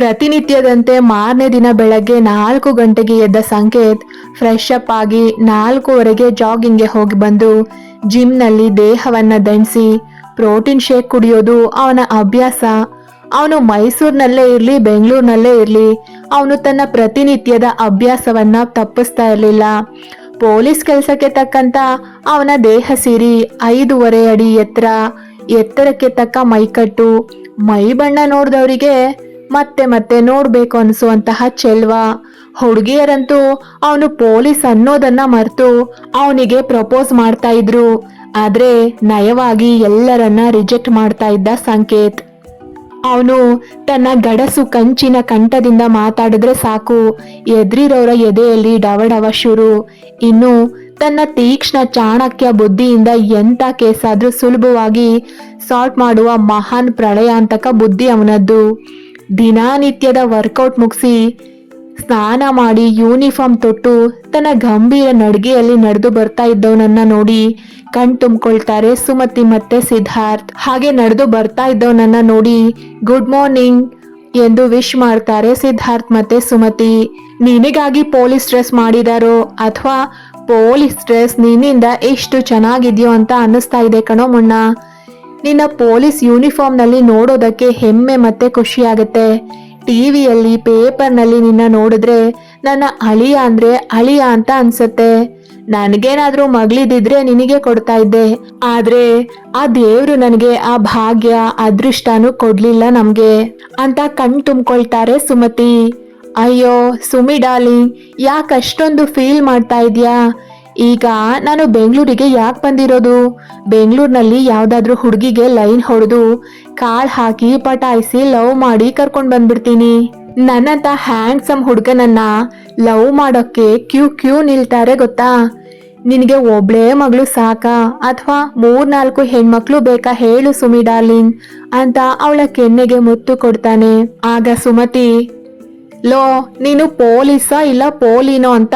ಪ್ರತಿನಿತ್ಯದಂತೆ ಮಾರನೇ ದಿನ ಬೆಳಗ್ಗೆ ನಾಲ್ಕು ಗಂಟೆಗೆ ಎದ್ದ ಸಂಕೇತ್ ಫ್ರೆಶ್ ಅಪ್ ಆಗಿ ನಾಲ್ಕೂವರೆಗೆ ಜಾಗಿಂಗ್ಗೆ ಹೋಗಿ ಬಂದು ಜಿಮ್ನಲ್ಲಿ ದೇಹವನ್ನ ದಣಿಸಿ ಪ್ರೋಟೀನ್ ಶೇಕ್ ಕುಡಿಯೋದು ಅವನ ಅಭ್ಯಾಸ. ಅವನು ಮೈಸೂರಿನಲ್ಲೇ ಇರಲಿ, ಬೆಂಗಳೂರಿನಲ್ಲೇ ಇರಲಿ, ಅವನು ತನ್ನ ಪ್ರತಿನಿತ್ಯದ ಅಭ್ಯಾಸವನ್ನ ತಪ್ಪಿಸ್ತಾ ಇರಲಿಲ್ಲ. ಪೊಲೀಸ್ ಕೆಲಸಕ್ಕೆ ತಕ್ಕಂತ ಅವನ ದೇಹ ಸಿರಿ ಐದೂವರೆ ಅಡಿ ಎತ್ತರ, ಎತ್ತರಕ್ಕೆ ತಕ್ಕ ಮೈಕಟ್ಟು, ಮೈ ಬಣ್ಣ ನೋಡಿದವರಿಗೆ ಮತ್ತೆ ಮತ್ತೆ ನೋಡ್ಬೇಕು ಅನಿಸುವಂತಹ ಚೆಲ್ವ. ಹುಡುಗಿಯರಂತೂ ಅವನು ಪೊಲೀಸ್ ಅನ್ನೋದನ್ನ ಮರೆತು ಅವನಿಗೆ ಪ್ರಪೋಸ್ ಮಾಡ್ತಾ ಇದ್ರು. ಆದ್ರೆ ನಯವಾಗಿ ಎಲ್ಲರನ್ನ ರಿಜೆಕ್ಟ್ ಮಾಡ್ತಾ ಇದ್ದ ಸಂಕೇತ್. ಅವನು ತನ್ನ ಗಡಸು ಕಂಚಿನ ಕಂಠದಿಂದ ಮಾತಾಡಿದ್ರೆ ಸಾಕು. ಎದ್ರಿರೋರ ಎದೆಯಲ್ಲಿ ಡವಡವ ಶುರು. ಇನ್ನು ತನ್ನ ತೀಕ್ಷ್ಣ ಚಾಣಕ್ಯ ಬುದ್ಧಿಯಿಂದ ಎಂಥ ಕೇಸಾದ್ರೂ ಸುಲಭವಾಗಿ ಸಾಲ್ಟ್ ಮಾಡುವ ಮಹಾನ್ ಪ್ರಳಯಾಂತಕ ಬುದ್ಧಿ ಅವನದ್ದು. ದಿನನಿತ್ಯದ ವರ್ಕೌಟ್ ಮುಗಿಸಿ ಸ್ನಾನ ಮಾಡಿ ಯೂನಿಫಾರ್ಮ್ ತೊಟ್ಟು ತನ್ನ ಗಂಭೀರ ನಡಿಗೆಯಲ್ಲಿ ನಡೆದು ಬರ್ತಾ ಇದ್ದವನನ್ನ ನೋಡಿ ಕಣ್ ತುಂಬಿಕೊಳ್ತಾರೆ ಸುಮತಿ ಮತ್ತೆ ಸಿದ್ಧಾರ್ಥ್. ಹಾಗೆ ನಡೆದು ಬರ್ತಾ ಇದ್ದವನನ್ನ ನೋಡಿ ಗುಡ್ ಮಾರ್ನಿಂಗ್ ಎಂದು ವಿಶ್ ಮಾಡ್ತಾರೆ ಸಿದ್ಧಾರ್ಥ್ ಮತ್ತೆ ಸುಮತಿ. ನಿನಗಾಗಿ ಪೊಲೀಸ್ ಡ್ರೆಸ್ ಮಾಡಿದಾರೋ ಅಥವಾ ಪೊಲೀಸ್ ಡ್ರೆಸ್ ನಿನ್ನಿಂದ ಎಷ್ಟು ಚೆನ್ನಾಗಿದ್ಯೋ ಅಂತ ಅನ್ನಿಸ್ತಾ ಇದೆ ಕಣೋ ಮುಣ್ಣ ನಿನ್ನ ಪೊಲೀಸ್ ಯೂನಿಫಾರ್ಮ್ನಲ್ಲಿ ನೋಡೋದಕ್ಕೆ ಹೆಮ್ಮೆ ಮತ್ತೆ ಖುಷಿಯಾಗುತ್ತೆ ಟಿವಿಯಲ್ಲಿ ಪೇಪರ್ನಲ್ಲಿ ನಿನ್ನ ನೋಡಿದ್ರೆ ನನ್ನ ಅಳಿಯ ಅಂದ್ರೆ ಅಳಿಯ ಅಂತ ಅನ್ಸತ್ತೆ. ನನಗೇನಾದ್ರೂ ಮಗಳಿದ್ರೆ ನಿನಗೆ ಕೊಡ್ತಾ ಇದ್ದೆ. ಆದ್ರೆ ಆ ದೇವ್ರು ನನಗೆ ಆ ಭಾಗ್ಯ, ಅದೃಷ್ಟನೂ ಕೊಡ್ಲಿಲ್ಲ ನಮ್ಗೆ ಅಂತ ಕಣ್ ತುಂಬಿಕೊಳ್ತಾರೆ ಸುಮತಿ. ಅಯ್ಯೋ ಸುಮಿ ಡಾಲಿ, ಯಾಕೆ ಅಷ್ಟೊಂದು ಫೀಲ್ ಮಾಡ್ತಾ ಇದ್ಯಾ? ಈಗ ನಾನು ಬೆಂಗಳೂರಿಗೆ ಯಾಕೆ ಬಂದಿರೋದು? ಬೆಂಗಳೂರಿನಲ್ಲಿ ಯಾವುದಾದ್ರೂ ಹುಡುಗಿಗೆ ಲೈನ್ ಹೊಡೆದು ಕಾಳು ಹಾಕಿ ಪಟಾಯಿಸಿ ಲವ್ ಮಾಡಿ ಕರ್ಕೊಂಡು ಬಂದ್ಬಿಡ್ತೀನಿ. ನನ್ನಂತ ಹ್ಯಾಂಡ್ಸಮ್ ಹುಡುಗನನ್ನ ಲವ್ ಮಾಡೋಕ್ಕೆ ಕ್ಯೂ ಕ್ಯೂ ನಿಲ್ತಾರೆ ಗೊತ್ತಾ? ನಿನಗೆ ಒಬ್ಳೇ ಮಗಳು ಸಾಕಾ, ಅಥವಾ ಮೂರ್ನಾಲ್ಕು ಹೆಣ್ಮಕ್ಳು ಬೇಕಾ ಹೇಳು ಸುಮಿ ಡಾರ್ಲಿಂಗ್ ಅಂತ ಅವಳ ಕೆನ್ನೆಗೆ ಮುತ್ತು ಕೊಡ್ತಾನೆ. ಆಗ ಸುಮತಿ, ಲೋ, ನೀನು ಪೋಲೀಸ ಇಲ್ಲ ಪೋಲಿನೋ ಅಂತ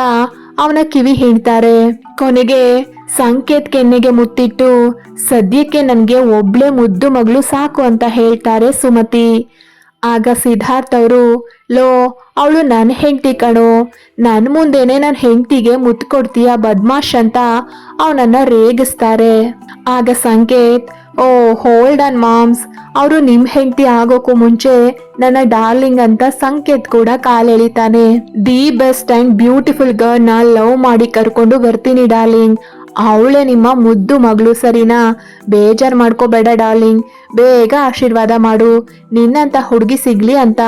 ಅವನ ಕಿವಿ ಹೇಳ್ತಾರೆ, ಕೊನೆಗೆ ಸಂಕೇತ್ ಕೆನ್ನೆಗೆ ಮುತ್ತಿಟ್ಟು, ಸದ್ಯಕ್ಕೆ ನನಗೆ ಒಬ್ಳೆ ಮುದ್ದು ಮಗಳು ಸಾಕು ಅಂತ ಹೇಳ್ತಾರೆ ಸುಮತಿ. ಆಗ ಸಿದ್ಧಾರ್ಥ್ ಅವರು, ಲೋ, ಅವಳು ನನ್ನ ಹೆಂಡತಿ ಕಣೋ ನನ್ನ ಮುಂದೆನೆ ನನ್ನ ಹೆಂಡತಿಗೆ ಮುತ್ತು ಕೊಡ್ತೀಯ ಬದ್ಮಾಶ್ ಅಂತ ಅವನನ್ನ ರೇಗಿಸ್ತಾರೆ. ಆಗ Sanket oh hold on moms ಅವರು ನಿಮ್ ಹೆಂಡತಿ ಆಗೋಕ್ಕೂ ಮುಂಚೆ ನನ್ನ ಡಾರ್ಲಿಂಗ್ ಅಂತ ಸಂಕೇತ್ ಕೂಡ ಕಾಲೆಳಿತಾನೆ ದಿ ಬೆಸ್ಟ್ ಅಂಡ್ ಬ್ಯೂಟಿಫುಲ್ ಗರ್ಲ್ನ ಲವ್ ಮಾಡಿ ಕರ್ಕೊಂಡು ಬರ್ತೀನಿ ಡಾರ್ಲಿಂಗ್ ಅವಳೇ ನಿಮ್ಮ ಮುದ್ದು ಮಗಳು, ಸರಿನಾ? ಬೇಜಾರ್ ಮಾಡ್ಕೋಬೇಡ ಡಾರ್ಲಿಂಗ್ ಬೇಗ ಆಶೀರ್ವಾದ ಮಾಡು. ನಿನ್ನಂತ ಹುಡುಗಿ ಸಿಗ್ಲಿ ಅಂತ.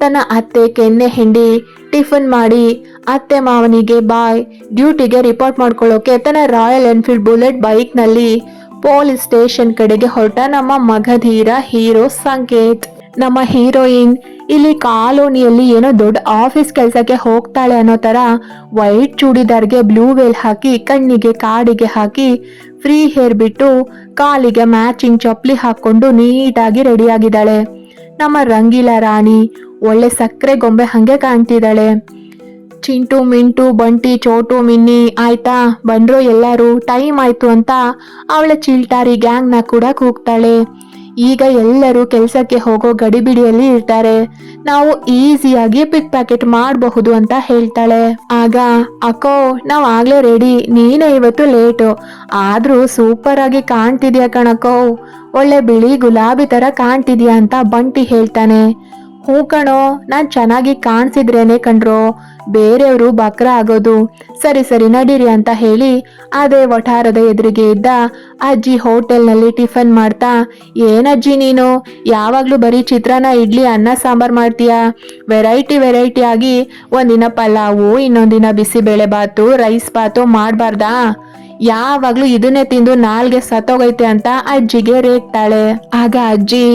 ತನ್ನ ಅತ್ತೆ, ಕೆನ್ನೆ, ಹಿಂಡಿ, ಟಿಫನ್ ಮಾಡಿ ಅತ್ತೆ ಮಾವನಿಗೆ ಬಾಯ್ ಡ್ಯೂಟಿಗೆ ರಿಪೋರ್ಟ್ ಮಾಡ್ಕೊಳ್ಳೋಕೆ ತನ್ನ ರಾಯಲ್ ಎನ್ಫೀಲ್ಡ್ ಬುಲೆಟ್ ಬೈಕ್ನಲ್ಲಿ ಪೊಲೀಸ್ ಸ್ಟೇಷನ್ ಕಡೆಗೆ ಹೊರಟ ನಮ್ಮ ಮಗಧೀರ ಹೀರೋ ಸಂಕೇತ್. ನಮ್ಮ ಹೀರೋಯಿನ್, ಇಲ್ಲಿ ಕಾಲೋನಿಯಲ್ಲಿ ಏನೋ ದೊಡ್ಡ ಆಫೀಸ್ ಕೆಲಸಕ್ಕೆ ಹೋಗ್ತಾಳೆ ಅನ್ನೋ ತರ ವೈಟ್ ಚೂಡಿದಾರ್ಗೆ ಬ್ಲೂ ವೇಲ್ ಹಾಕಿ, ಕಣ್ಣಿಗೆ ಕಾಡಿಗೆ ಹಾಕಿ, ಫ್ರೀ ಹೇರ್ ಬಿಟ್ಟು ಕಾಲಿಗೆ ಮ್ಯಾಚಿಂಗ್ ಚಪ್ಪಲಿ ಹಾಕೊಂಡು ನೀಟಾಗಿ ರೆಡಿಯಾಗಿದ್ದಾಳೆ. ನಮ್ಮ ರಂಗೀಲಾ ರಾಣಿ, ಒಳ್ಳೆ ಸಕ್ಕರೆ ಗೊಂಬೆ ಹಂಗೆ ಕಾಣ್ತಿದ್ದಾಳೆ. ಚಿಂಟು, ಮಿಂಟು, ಬಂಟಿ, ಚೋಟು, ಮಿನ್ನಿ ಆಯ್ತಾ? ಬಂದ್ರು ಎಲ್ಲರೂ ಟೈಮ್ ಆಯ್ತು ಅಂತ ಅವಳ ಚಿಲ್ಟಾರಿ ಗ್ಯಾಂಗ್ನ ಕೂಡ ಕೂಗ್ತಾಳೆ. ಈಗ ಎಲ್ಲರೂ ಕೆಲಸಕ್ಕೆ ಹೋಗೋ ಗಡಿಬಿಡಿಯಲ್ಲಿ ಇರ್ತಾರೆ. ನಾವು ಈಸಿಯಾಗಿ ಪಿಕ್ ಪ್ಯಾಕೆಟ್ ಮಾಡಬಹುದು ಅಂತ ಹೇಳ್ತಾಳೆ. ಆಗ, ಅಕ್ಕೋ, ನಾವು ಆಗ್ಲೇ ರೆಡಿ. ನೀನೇ ಇವತ್ತು ಲೇಟು. ಆದ್ರೂ ಸೂಪರ್ ಆಗಿ ಕಾಣ್ತಿದ್ಯಾ ಕಣಕ್ಕೋ. ಒಳ್ಳೆ ಬಿಳಿ ಗುಲಾಬಿ ತರ ಕಾಣ್ತಿದ್ಯಾ ಅಂತ ಬಂಟಿ ಹೇಳ್ತಾನೆ. ಹ್ಞೂ ಕಣೋ, ನಾನ್ ಚೆನ್ನಾಗಿ ಕಾಣಿಸಿದ್ರೇನೆ ಕಣ್ರೋ, ಬೇರೆಯವರು ಬಕ್ರ ಆಗೋದು. ಸರಿ ಸರಿ, ನಡೀರಿ ಅಂತ ಹೇಳಿ ಅದೇ ವಠಾರದ ಎದುರಿಗೆ ಇದ್ದ ಅಜ್ಜಿ ಹೋಟೆಲ್ನಲ್ಲಿ ಟಿಫನ್ ಮಾಡ್ತಾ ಏನಜ್ಜಿ ನೀನು? ಯಾವಾಗ್ಲೂ ಬರೀ ಚಿತ್ರಾನ್ನ, ಇಡ್ಲಿ, ಅನ್ನ, ಸಾಂಬಾರ್ ಮಾಡ್ತೀಯಾ? ವೆರೈಟಿ ವೆರೈಟಿ ಆಗಿ ಒಂದಿನ ಪಲಾವು, ಇನ್ನೊಂದಿನ ಬಿಸಿಬೇಳೆ ಬಾತು, ರೈಸ್ ಬಾತು ಮಾಡಬಾರ್ದಾ? ಯಾವಾಗ್ಲೂ ಇದನ್ನೇ ತಿಂದು ನಾಲ್ಗೆ ಸತ್ತೋಗೈತೆ ಅಂತ ಅಜ್ಜಿಗೆ ರೇಗ್ತಾಳೆ. ಆಗ ಅಜ್ಜಿ,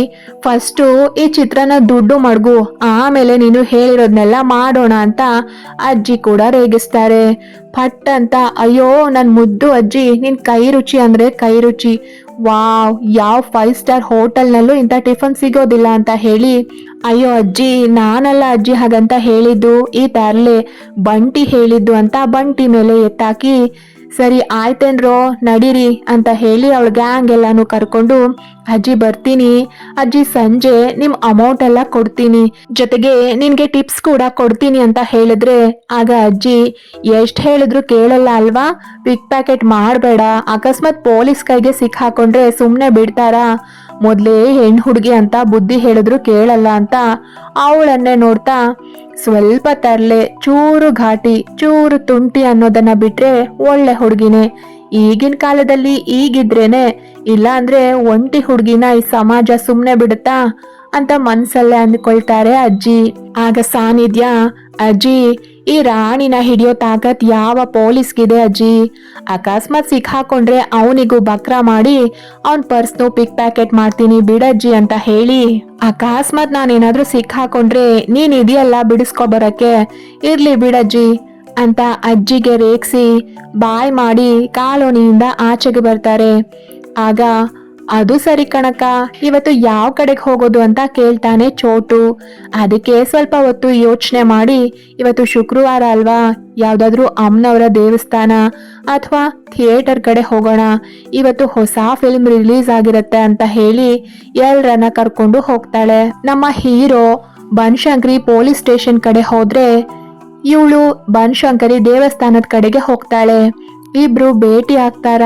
ಫಸ್ಟು ಈ ಚಿತ್ರನ ದುಡ್ಡು ಮಡ್ಗು, ಆಮೇಲೆ ನೀನು ಹೇಳಿರೋದ್ನೆಲ್ಲ ಮಾಡೋಣ ಅಂತ ಅಜ್ಜಿ ಕೂಡ ರೇಗಿಸ್ತಾರೆ. ಪಟ್ ಅಂತ ಅಯ್ಯೋ, ನನ್ ಮುದ್ದು ಅಜ್ಜಿ, ನಿನ್ ಕೈ ರುಚಿ ಅಂದ್ರೆ ಕೈ ರುಚಿ. ವಾವ್, ಯಾವ ಫೈವ್ ಸ್ಟಾರ್ ಹೋಟೆಲ್ನಲ್ಲೂ ಇಂಥ ಟಿಫನ್ ಸಿಗೋದಿಲ್ಲ ಅಂತ ಹೇಳಿ, ಅಯ್ಯೋ ಅಜ್ಜಿ, ನಾನಲ್ಲ ಅಜ್ಜಿ ಹಾಗಂತ ಹೇಳಿದ್ದು, ಈ ತರ್ಲೆ ಬಂಟಿ ಹೇಳಿದ್ದು ಅಂತ ಬಂಟಿ ಮೇಲೆ ಎತ್ತಾಕಿ ಸರಿ, ಆಯ್ತೇನ್ರೋ, ನಡೀರಿ ಅಂತ ಹೇಳಿ ಅವಳ ಗ್ಯಾಂಗ್ ಎಲ್ಲಾನು ಕರ್ಕೊಂಡು, ಅಜ್ಜಿ, ಬರ್ತೀನಿ. ಅಜ್ಜಿ, ಸಂಜೆ ನಿಮ್ ಅಮೌಂಟ್ ಎಲ್ಲ ಕೊಡ್ತೀನಿ. ಜೊತೆಗೆ ನಿನ್ಗೆ ಟಿಪ್ಸ್ ಕೂಡ ಕೊಡ್ತೀನಿ ಅಂತ ಹೇಳಿದ್ರೆ, ಆಗ ಅಜ್ಜಿ, ಎಷ್ಟ್ ಹೇಳಿದ್ರು ಕೇಳಲ್ಲ ಅಲ್ವಾ? ಪಿಕ್ ಪ್ಯಾಕೆಟ್ ಮಾಡಬೇಡ. ಅಕಸ್ಮಾತ್ ಪೊಲೀಸ್ ಕೈಗೆ ಸಿಕ್ಕಾಕೊಂಡ್ರೆ ಸುಮ್ಮನೆ ಬಿಡ್ತಾರಾ? ಮೊದಲೇ ಹೆಣ್ಣು ಹುಡುಗಿ ಅಂತ ಬುದ್ಧಿ ಹೇಳಿದ್ರು ಕೇಳಲ್ಲ ಅಂತ ಅವಳನ್ನೇ ನೋಡ್ತಾ ಸ್ವಲ್ಪ ತರಲೆ, ಚೂರು ಘಾಟಿ, ಚೂರು ತುಂಟಿ ಅನ್ನೋದನ್ನ ಬಿಟ್ರೆ ಒಳ್ಳೆ ಹುಡುಗಿನೇ. ಈಗಿನ ಕಾಲದಲ್ಲಿ ಈಗಿದ್ರೇನೆ ಇಲ್ಲ ಅಂದ್ರೆ ಒಂಟಿ ಹುಡುಗಿನ ಈ ಸಮಾಜ ಸುಮ್ಮನೆ ಬಿಡುತ್ತಾ ಅಂತ ಮನ್ಸಲ್ಲೇ ಅಂದ್ಕೊಳ್ತಾರೆ ಅಜ್ಜಿ. ಆಗ ಸಾನಿಧ್ಯ, ಅಜ್ಜಿ ಈ ರಾಣಿನ ಹಿಡಿಯೋ ತಾಕತ್ ಯಾವ ಪೊಲೀಸ್ಗಿದೆ ಅಜ್ಜಿ? ಅಕಸ್ಮಾತ್ ಸಿಕ್ಕಾಕೊಂಡ್ರೆ ಅವನಿಗೂ ಬಕ್ರ ಮಾಡಿ, ಅವನ್ ಪರ್ಸ್ನು ಪಿಕ್ ಪ್ಯಾಕೆಟ್ ಮಾಡ್ತೀನಿ ಬಿಡಜ್ಜಿ ಅಂತ ಹೇಳಿ. ಅಕಸ್ಮಾತ್ ನಾನೇನಾದ್ರೂ ಸಿಕ್ಕಾಕೊಂಡ್ರೆ ನೀನ್ ಇದೆಯಲ್ಲ ಬಿಡಿಸ್ಕೊ ಬರಕ್ಕೆ. ಇರ್ಲಿ ಬಿಡಜ್ಜಿ ಅಂತ ಅಜ್ಜಿಗೆ ರೇಗ್ಸಿ ಬಾಯ್ ಮಾಡಿ ಕಾಲೋನಿಯಿಂದ ಆಚೆಗೆ ಬರ್ತಾರೆ. ಆಗ ಅದು ಸರಿ ಕಣಕ ಇವತ್ತು ಯಾವ ಕಡೆಗೆ ಹೋಗೋದು ಅಂತ ಕೇಳ್ತಾನೆ ಚೋಟು. ಅದಕ್ಕೆ ಸ್ವಲ್ಪ ಹೊತ್ತು ಯೋಚನೆ ಮಾಡಿ, ಇವತ್ತು ಶುಕ್ರವಾರ ಅಲ್ವಾ, ಯಾವುದಾದ್ರೂ ಅಮ್ಮನವರ ದೇವಸ್ಥಾನ ಅಥವಾ ಥಿಯೇಟರ್ ಕಡೆ ಹೋಗೋಣ. ಇವತ್ತು ಹೊಸ ಫಿಲ್ಮ್ ರಿಲೀಸ್ ಆಗಿರತ್ತೆ ಅಂತ ಹೇಳಿ ಎಲ್ಲರನ್ನ ಕರ್ಕೊಂಡು ಹೋಗ್ತಾಳೆ. ನಮ್ಮ ಹೀರೋ ಬನ್ಶಂಕರಿ ಪೊಲೀಸ್ ಸ್ಟೇಷನ್ ಕಡೆ ಹೋದ್ರೆ ಇವಳು ಬನಶಂಕರಿ ದೇವಸ್ಥಾನದ ಕಡೆಗೆ ಹೋಗ್ತಾಳೆ. ಇಬ್ರು ಭೇಟಿ ಆಗ್ತಾರ?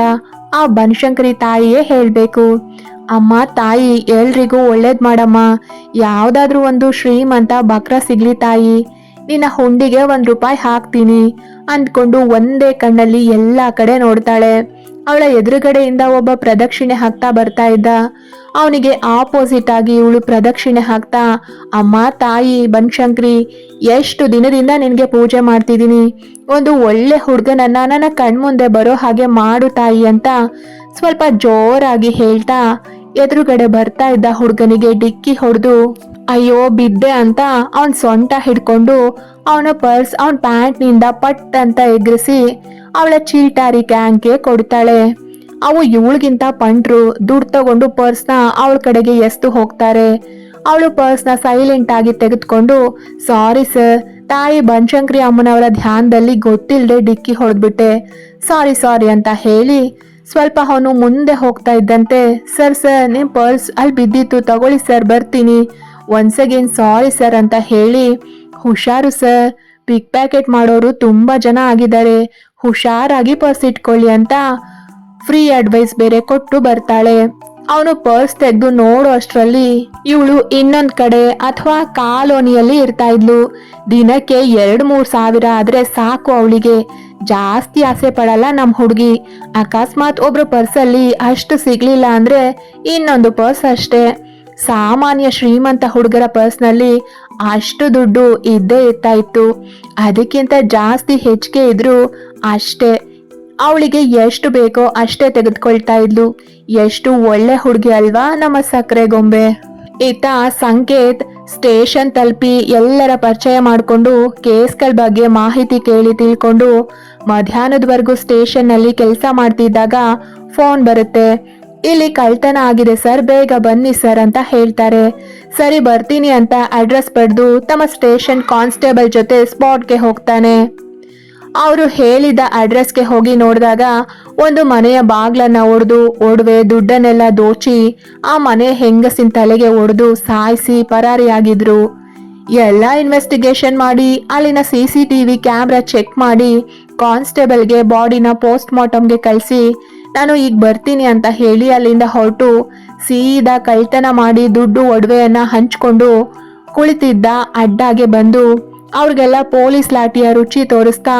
ಆ ಬನಶಂಕರಿ ತಾಯಿಯೇ ಹೇಳಬೇಕು. ಅಮ್ಮ, ತಾಯಿ, ಎಲ್ರಿಗೂ ಒಳ್ಳೇದ್ ಮಾಡಮ್ಮ. ಯಾವ್ದಾದ್ರೂ ಒಂದು ಶ್ರೀಮಂತ ಬಕ್ರ ಸಿಗ್ಲಿ ತಾಯಿ. ನಿನ್ನ ಹುಂಡಿಗೆ ಒಂದು ರೂಪಾಯಿ ಹಾಕ್ತೀನಿ. ಅಂದ್ಕೊಂಡು ಒಂದೇ ಕಣ್ಣಲ್ಲಿ ಎಲ್ಲ ಕಡೆ ನೋಡ್ತಾಳೆ. ಅವಳ ಎದುರುಗಡೆಯಿಂದ ಒಬ್ಬ ಪ್ರದಕ್ಷಿಣೆ ಹಾಕ್ತಾ ಬರ್ತಾ ಇದ್ದ. ಅವನಿಗೆ ಆಪೋಸಿಟ್ ಆಗಿ ಇವಳು ಪ್ರದಕ್ಷಿಣೆ ಹಾಕ್ತಾ, ಅಮ್ಮ, ತಾಯಿ ಬನ್ಶಂಕ್ರಿ ಎಷ್ಟು ದಿನದಿಂದ ನಿನಗೆ ಪೂಜೆ ಮಾಡ್ತಿದ್ದೀನಿ. ಒಂದು ಒಳ್ಳೆ ಹುಡುಗನನ್ನ ನನ್ನ ಕಣ್ಮುಂದೆ ಬರೋ ಹಾಗೆ ಮಾಡು, ತಾಯಿ, ಅಂತ ಸ್ವಲ್ಪ ಜೋರಾಗಿ ಹೇಳ್ತಾ ಎದುರುಗಡೆ ಬರ್ತಾ ಇದ್ದ ಹುಡುಗನಿಗೆ ಡಿಕ್ಕಿ ಹೊಡೆದು ಅಯ್ಯೋ, ಬಿದ್ದೆ ಅಂತ ಅವನ್ ಸೊಂಟ ಹಿಡ್ಕೊಂಡು ಅವನ ಪರ್ಸ್ ಅವನ್ ಪ್ಯಾಂಟ್ನಿಂದ ಪಟ್ ಅಂತ ಎಗರಿಸಿ ಅವಳ ಚೀಟಾರಿ ಕ್ಯಾಂಕೆ ಕೊಡ್ತಾಳೆ. ಅವು ಇವಳಿಗಿಂತ ಪಂಟ್ರು ದುಡ್ಡು ತಗೊಂಡು ಪರ್ಸ್ನ ಅವಳ ಕಡೆಗೆ ಎಸ್ತು ಹೋಗ್ತಾರೆ. ಅವಳು ಪರ್ಸ್ನ ಸೈಲೆಂಟ್ ಆಗಿ ತೆಗೆದುಕೊಂಡು ಸಾರಿ ಸರ್ ತಾಯಿ ಬನಶಂಕರಿ ಅಮ್ಮನವರ ಧ್ಯಾನದಲ್ಲಿ ಗೊತ್ತಿಲ್ಲದೆ ಡಿಕ್ಕಿ ಹೊಡೆದ್ಬಿಟ್ಟೆ. ಸಾರಿ ಸಾರಿ ಅಂತ ಹೇಳಿ ಸ್ವಲ್ಪ ಅವನು ಮುಂದೆ ಹೋಗ್ತಾ ಇದ್ದಂತೆ ಸರ್ ಸರ್ ನಿಮ್ಮ ಪರ್ಸ್ ಅಲ್ಲಿ ಬಿದ್ದಿತ್ತು, ತಗೊಳ್ಳಿ ಸರ್ ಬರ್ತೀನಿ. ಒನ್ಸ್ ಅಗೇನ್ ಸಾರಿ ಸರ್ ಅಂತ ಹೇಳಿ ಹುಷಾರು ಸರ್ ಪಿಕ್ ಪ್ಯಾಕೆಟ್ ಮಾಡೋರು ತುಂಬಾ ಜನ ಆಗಿದ್ದಾರೆ. ಹುಷಾರಾಗಿ ಪರ್ಸ್ ಇಟ್ಕೊಳ್ಳಿ ಅಂತ ಫ್ರೀ ಅಡ್ವೈಸ್ ಬೇರೆ ಕೊಟ್ಟು ಬರ್ತಾಳೆ. ಅವನು ಪರ್ಸ್ ತೆಗೆದು ನೋಡೋ ಅಷ್ಟರಲ್ಲಿ. ಇವಳು ಇನ್ನೊಂದ್ ಕಡೆ ಅಥವಾ ಕಾಲೋನಿಯಲ್ಲಿ ಇರ್ತಾ ಇದ್ಲು. ದಿನಕ್ಕೆ ಎರಡ್ ಮೂರ್ ಸಾವಿರ ಆದ್ರೆ ಸಾಕು ಅವಳಿಗೆ. ಜಾಸ್ತಿ ಆಸೆ ಪಡಲ್ಲ ನಮ್ಮ ಹುಡುಗಿ. ಅಕಸ್ಮಾತ್ ಒಬ್ರು ಪರ್ಸಲ್ಲಿ ಅಷ್ಟು ಸಿಗ್ಲಿಲ್ಲ ಅಂದ್ರೆ ಇನ್ನೊಂದು ಪರ್ಸ್ ಅಷ್ಟೇ. ಸಾಮಾನ್ಯ ಶ್ರೀಮಂತ ಹುಡುಗರ ಪರ್ಸ್ನಲ್ಲಿ ಅಷ್ಟು ದುಡ್ಡು ಇದ್ದೇ ಇರ್ತಾ ಇತ್ತು ಅದಕ್ಕಿಂತ ಜಾಸ್ತಿ ಹೆಚ್ಚಿಗೆ ಇದ್ರು ಅಷ್ಟೇ. ಅವಳಿಗೆ ಎಷ್ಟು ಬೇಕೋ ಅಷ್ಟೇ ತೆಗೆದುಕೊಳ್ತಾ ಇದ್ಲು. ಎಷ್ಟು ಒಳ್ಳೆ ಹುಡುಗಿ ಅಲ್ವಾ ನಮ್ಮ ಸಕ್ಕರೆ ಗೊಂಬೆ. ಈತ ಸಂಕೇತ್ ಸ್ಟೇಷನ್ ತಲುಪಿ ಎಲ್ಲರ ಪರಿಚಯ ಮಾಡಿಕೊಂಡು ಕೇಸ್ಗಳ ಬಗ್ಗೆ ಮಾಹಿತಿ ಕೇಳಿ ತಿಳ್ಕೊಂಡು ಮಧ್ಯಾಹ್ನದವರೆಗೂ ಸ್ಟೇಷನ್ನಲ್ಲಿ ಕೆಲಸ ಮಾಡ್ತಿದ್ದಾಗ ಫೋನ್ ಬರುತ್ತೆ. ಇಲ್ಲಿ ಕಳ್ತನ ಆಗಿದೆ, ಸರ್. ಬೇಗ ಬನ್ನಿ, ಸರ್, ಅಂತ ಹೇಳ್ತಾರೆ. ಸರಿ, ಬರ್ತೀನಿ ಅಂತ ಅಡ್ರೆಸ್ ಪಡೆದು ತಮ್ಮ ಸ್ಟೇಷನ್ ಕಾನ್ಸ್ಟೇಬಲ್ ಜೊತೆ ಸ್ಪಾಟ್ಗೆ ಹೋಗ್ತಾನೆ. ಅವರು ಹೇಳಿದ ಅಡ್ರೆಸ್ಗೆ ಹೋಗಿ ನೋಡಿದಾಗ ಒಂದು ಮನೆಯ ಬಾಗ್ಲನ್ನ ಒಡೆದು, ಒಡವೆ ದುಡ್ಡನ್ನೆಲ್ಲ ದೋಚಿ ಆ ಮನೆ ಹೆಂಗಸಿನ ತಲೆಗೆ ಒಡೆದು ಸಾಯಿಸಿ ಪರಾರಿಯಾಗಿದ್ರು. ಎಲ್ಲ ಇನ್ವೆಸ್ಟಿಗೇಷನ್ ಮಾಡಿ, ಅಲ್ಲಿನ C C T V camera check ಮಾಡಿ, ಕಾನ್ಸ್ಟೇಬಲ್ಗೆ ಬಾಡಿನ ಪೋಸ್ಟ್ ಮಾರ್ಟಮ್ಗೆ ಕಳಿಸಿ ನಾನು ಈಗ ಬರ್ತೀನಿ ಅಂತ ಹೇಳಿ ಅಲ್ಲಿಂದ ಹೊರಟು ಸೀದಾ ಕಳ್ತನ ಮಾಡಿ ದುಡ್ಡು ಒಡವೆಯನ್ನ ಹಂಚ್ಕೊಂಡು ಕುಳಿತಿದ್ದ ಅಡ್ಡಾಗೆ ಬಂದು ಅವ್ರಿಗೆಲ್ಲ ಪೊಲೀಸ್ ಲಾಠಿಯ ರುಚಿ ತೋರಿಸ್ತಾ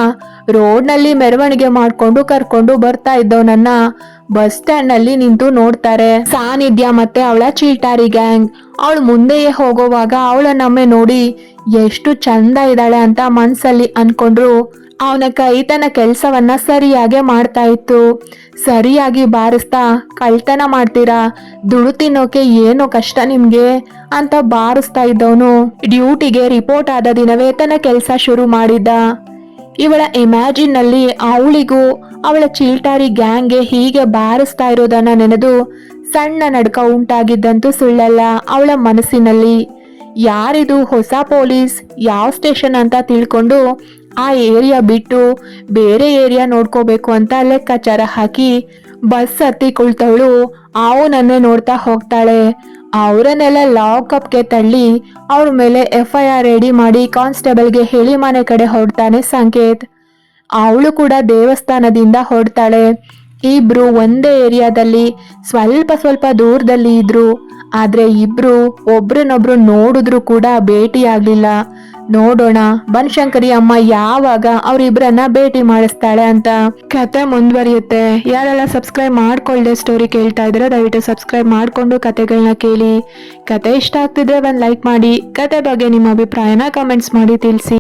ರೋಡ್ನಲ್ಲಿ ಮೆರವಣಿಗೆ ಮಾಡ್ಕೊಂಡು ಕರ್ಕೊಂಡು ಬರ್ತಾ ಇದ್ದವನನ್ನ ಬಸ್ ಸ್ಟ್ಯಾಂಡ್ನಲ್ಲಿ ನಿಂತು ನೋಡ್ತಾರೆ. ಸಾನಿಧ್ಯ ಮತ್ತೆ ಅವಳ ಚೀಟಾರಿ ಗ್ಯಾಂಗ್. ಅವಳು ಮುಂದೆಯೇ ಹೋಗೋವಾಗ ನಮ್ಮೆ ನೋಡಿ ಎಷ್ಟು ಚಂದ ಇದ್ದಾಳೆ ಅಂತ ಮನ್ಸಲ್ಲಿ ಅನ್ಕೊಂಡ್ರು. ಅವನ ಕೈ ತನ್ನ ಕೆಲಸವನ್ನ ಸರಿಯಾಗಿ ಮಾಡ್ತಾ ಇತ್ತು. ಸರಿಯಾಗಿ ಬಾರಿಸ್ತಾ, ಕಳ್ತನ ಮಾಡ್ತೀರಾ? ದುಡು ತಿನ್ನೋಕೆ ಏನು ಕಷ್ಟ ನಿಮ್ಗೆ? ಅಂತ ಬಾರಿಸ್ತಾ ಇದ್ದವನು ಡ್ಯೂಟಿಗೆ ರಿಪೋರ್ಟ್ ಆದ ದಿನವೇ ತನ್ನ ಕೆಲಸ ಶುರು ಮಾಡಿದ್ದ. ಇವಳ ಇಮ್ಯಾಜಿನ್ನಲ್ಲಿ ಅವಳಿಗೂ ಅವಳ ಚೀಲ್ಟಾರಿ ಗ್ಯಾಂಗ್ಗೆ ಹೀಗೆ ಬಾರಿಸ್ತಾ ಇರೋದನ್ನ ನೆನೆದು ಸಣ್ಣ ನಡ್ಕ ಉಂಟಾಗಿದ್ದಂತೂ ಸುಳ್ಳಲ್ಲ ಅವಳ ಮನಸ್ಸಿನಲ್ಲಿ. ಯಾರಿದು ಹೊಸ ಪೊಲೀಸ್, ಯಾವ ಸ್ಟೇಷನ್ ಅಂತ ತಿಳ್ಕೊಂಡು ಆ ಏರಿಯಾ ಬಿಟ್ಟು ಬೇರೆ ಏರಿಯಾ ನೋಡ್ಕೋಬೇಕು ಅಂತ ಲೆಕ್ಕಾಚಾರ ಹಾಕಿ ಬಸ್ ಹತ್ತಿ ಕುಳ್ತವಳು ಅವನನ್ನೇ ನೋಡ್ತಾ ಹೋಗ್ತಾಳೆ. ಅವರನ್ನೆಲ್ಲ ಲಾಕಪ್ಗೆ ತಳ್ಳಿ ಅವ್ರ ಮೇಲೆ ಎಫ್ ಐ ಆರ್ ರೆಡಿ ಮಾಡಿ ಕಾನ್ಸ್ಟೇಬಲ್ಗೆ ಹೇಳಿ ಮನೆ ಕಡೆ ಹೊರಡ್ತಾನೆ ಸಂಕೇತ್. ಅವಳು ಕೂಡ ದೇವಸ್ಥಾನದಿಂದ ಹೊರಡ್ತಾಳೆ. ಇಬ್ರು ಒಂದೇ ಏರಿಯಾದಲ್ಲಿ ಸ್ವಲ್ಪ ಸ್ವಲ್ಪ ದೂರದಲ್ಲಿ ಇದ್ರು. ಆದ್ರೆ ಇಬ್ರು ಒಬ್ರನ್ನೊಬ್ರು ನೋಡಿದ್ರು ಕೂಡ ಭೇಟಿ ಆಗ್ಲಿಲ್ಲ ನೋಡೋಣ. ಬನಶಂಕರಿ ಅಮ್ಮ ಯಾವಾಗ ಅವ್ರಿಬ್ರನ್ನ ಭೇಟಿ ಮಾಡಿಸ್ತಾಳೆ ಅಂತ ಕತೆ ಮುಂದುವರಿಯುತ್ತೆ. ಯಾರೆಲ್ಲ ಸಬ್ಸ್ಕ್ರೈಬ್ ಮಾಡ್ಕೊಳ್ದೆ ಸ್ಟೋರಿ ಕೇಳ್ತಾ ಇದ್ರೆ ದಯವಿಟ್ಟು ಸಬ್ಸ್ಕ್ರೈಬ್ ಮಾಡ್ಕೊಂಡು ಕತೆಗಳನ್ನ ಕೇಳಿ. ಕತೆ ಇಷ್ಟ ಆಗ್ತಿದ್ರೆ ಒಂದು ಲೈಕ್ ಮಾಡಿ. ಕತೆ ಬಗ್ಗೆ ನಿಮ್ಮ ಅಭಿಪ್ರಾಯನ ಕಮೆಂಟ್ಸ್ ಮಾಡಿ ತಿಳಿಸಿ.